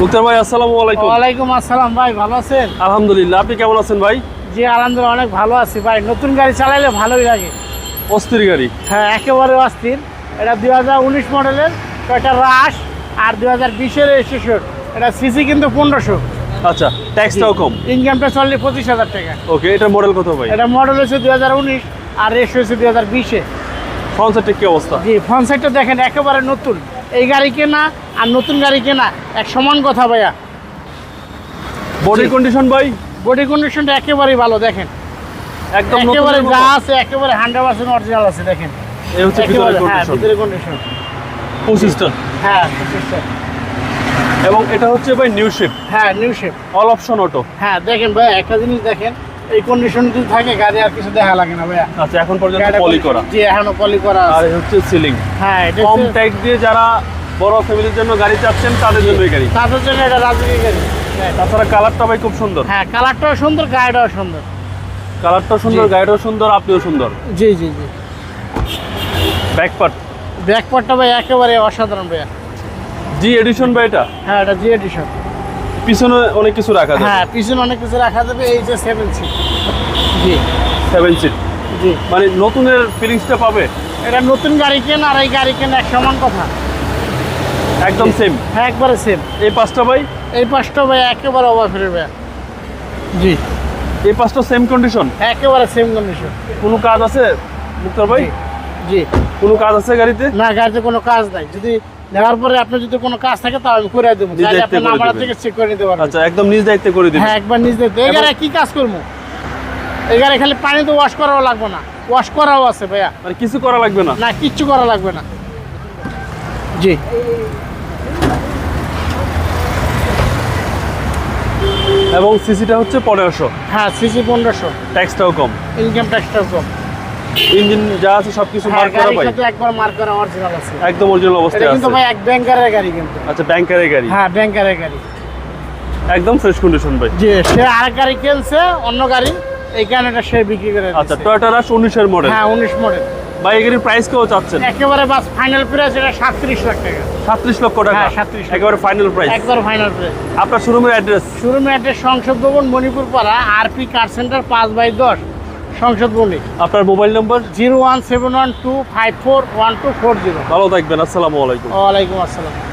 মুক্তার ভাই আসসালামু আলাইকুম। ওয়ালাইকুম আসসালাম ভাই ভালো আছেন? আলহামদুলিল্লাহ আপনি কেমন আছেন ভাই? জি আলহামদুলিল্লাহ অনেক ভালো আছি ভাই। নতুন গাড়ি চালাইলে ভালোই লাগে। অস্থির গাড়ি। হ্যাঁ একেবারে অস্থির। এটা দুই হাজার উনিশ মডেলের এটা রাশ আর দুই হাজার বিশের রেজিস্ট্রেশন এটা সিসি কিন্তু পনেরোশো। আচ্ছা ট্যাক্সটাও কম। ইনকামটা চললে পঁচিশ হাজার টাকা। ওকে এটার মডেল কত ভাই? এটা মডেল হচ্ছে দুই হাজার উনিশ আর রেস হয়েছে দুই হাজার বিশে। ফ্রন্ট সাইডের কি অবস্থা? জি ফ্রন্ট সাইডটা দেখেন একেবারে নতুন। এই গাড়ি কেনা আর নতুন গাড়ি কেনা এক সমান কথা ভাইয়া। বডি কন্ডিশন ভাই? বডি কন্ডিশনটা একেবারেই ভালো দেখেন। একদম একেবারে যা আছে একেবারে হান্ড্রেড পার্সেন্ট অরিজিনাল আছে দেখেন। এই হচ্ছে হ্যাঁ কন্ডিশন ভিতরে কন্ডিশন পঁচিশটা হ্যাঁ পঁচিশটা। এবং এটা হচ্ছে ভাই নিউ শেপ হ্যাঁ new shape all option auto হ্যাঁ দেখেন ভাই একটা জিনিস দেখেন এই কন্ডিশন যদি থাকে গাড়ি আর কিছু দেখা লাগে না ভাইয়া। আচ্ছা এখন পর্যন্ত পলি করা। জি এখনও পলি করা আর হচ্ছে সিলিং হ্যাঁ কম দিয়ে যারা বড় ফ্যামিলির জন্য গাড়ি চাচ্ছেন তাদের জন্য এই গাড়ি। তাদের জন্য এটা রাজনীতি গাড়ি। হ্যাঁ। তাছাড়া কালারটা ভাই খুব সুন্দর। হ্যাঁ কালারটাও সুন্দর গাড়িটাও সুন্দর। কালারটা সুন্দর গাড়িটাও সুন্দর আপনিও সুন্দর। জি জি জি। ব্যাক পার্ট ব্যাকপার্টটা ভাই একেবারে অসাধারণ ভাইয়া। জি এডিশন ভাই এটা? হ্যাঁ এটা জি এডিশন পিছনে অনেক কিছু রাখা যাবে। হ্যাঁ পিছনে অনেক কিছু রাখা যাবে এই যে সেভেন সিট জি। সেভেন সিট জি। মানে নতুনের ফিলিংসটা পাবে? এটা নতুন গাড়ি কেন আর এই গাড়ি কেন এক সমান কথা। একদম সেম হ্যাঁ একবারে সেম এই পাঁচটা ভাই? এই পাঁচটা ভাই একেবারে ওভারফের ভাইয়া জি। এই পাঁচটা সেম কন্ডিশন একেবারে সেম কন্ডিশন কোনো কাজ আছে মুক্তার ভাই? জি। কোনো কাজ আছে গাড়িতে? না গাড়িতে কোনো কাজ নাই। যদি নেওয়ার পরে আপনার যদি কোনো কাজ থাকে তাহলে আমি করে দেবো। নিজে চাইলে দেখতে আপনি নাম্বার থেকে চেক করে নিতে পারবেন। আচ্ছা একদম নিজ দায়িত্বে করে দিবেন। হ্যাঁ একবার নিজ দেখতে এই গাড়ি কি কাজ করব? এই গাড়ি খালি পানিতে ওয়াশ করাও লাগবে না। ওয়াশ করাও আছে ভাইয়া। মানে কিছু করা লাগবে না? না কিচ্ছু করা লাগবে না। জি। এবং সিসিটা হচ্ছে পনেরোশো। হ্যাঁ সিসি পনেরোশো। ট্যাক্সটাও কম। ইনকাম ট্যাক্সটাও কম। ইঞ্জিন যা আছে সবকিছু হ্যাঁ মার্ক করা ভাই। একবার মার্ক করা অরিজিনাল আছে। একদম অরিজিনাল এটা অবস্থায় কিন্তু ভাই এক ব্যাংকারের গাড়ি কিন্তু। আচ্ছা ব্যাংকারের গাড়ি? হ্যাঁ ব্যাংকারের গাড়ি। একদম ফ্রেশ কন্ডিশন ভাই। যে সে আর গাড়ি কিনছে অন্য গাড়ি এই কারণে সে বিক্রি করে আচ্ছা। টয়োটা রাশ উনিশের মডেল হ্যাঁ উনিশ মডেল ভাই গাড়ির প্রাইস কেউ চাচ্ছেন? একেবারে বাস ফাইনাল প্রাইস এটা সাতত্রিশ লাখ টাকা। সাতত্রিশ লক্ষ টাকা। হ্যাঁ, 37 লক্ষ। একেবারে ফাইনাল প্রাইস একবার ফাইনাল প্রাইস আপনার শোরুমের অ্যাড্রেস শোরুমের অ্যাড্রেস সংসদ ভবন মণিপুর পাড়া আরপি কার সেন্টার পাঁচ বাই দশ সংসদ বলি আপনার mobile number zero one seven one two five four one two four zero. ভালো থাকবেন আসসালামু আলাইকুম। ওয়ালাইকুম আসসালাম।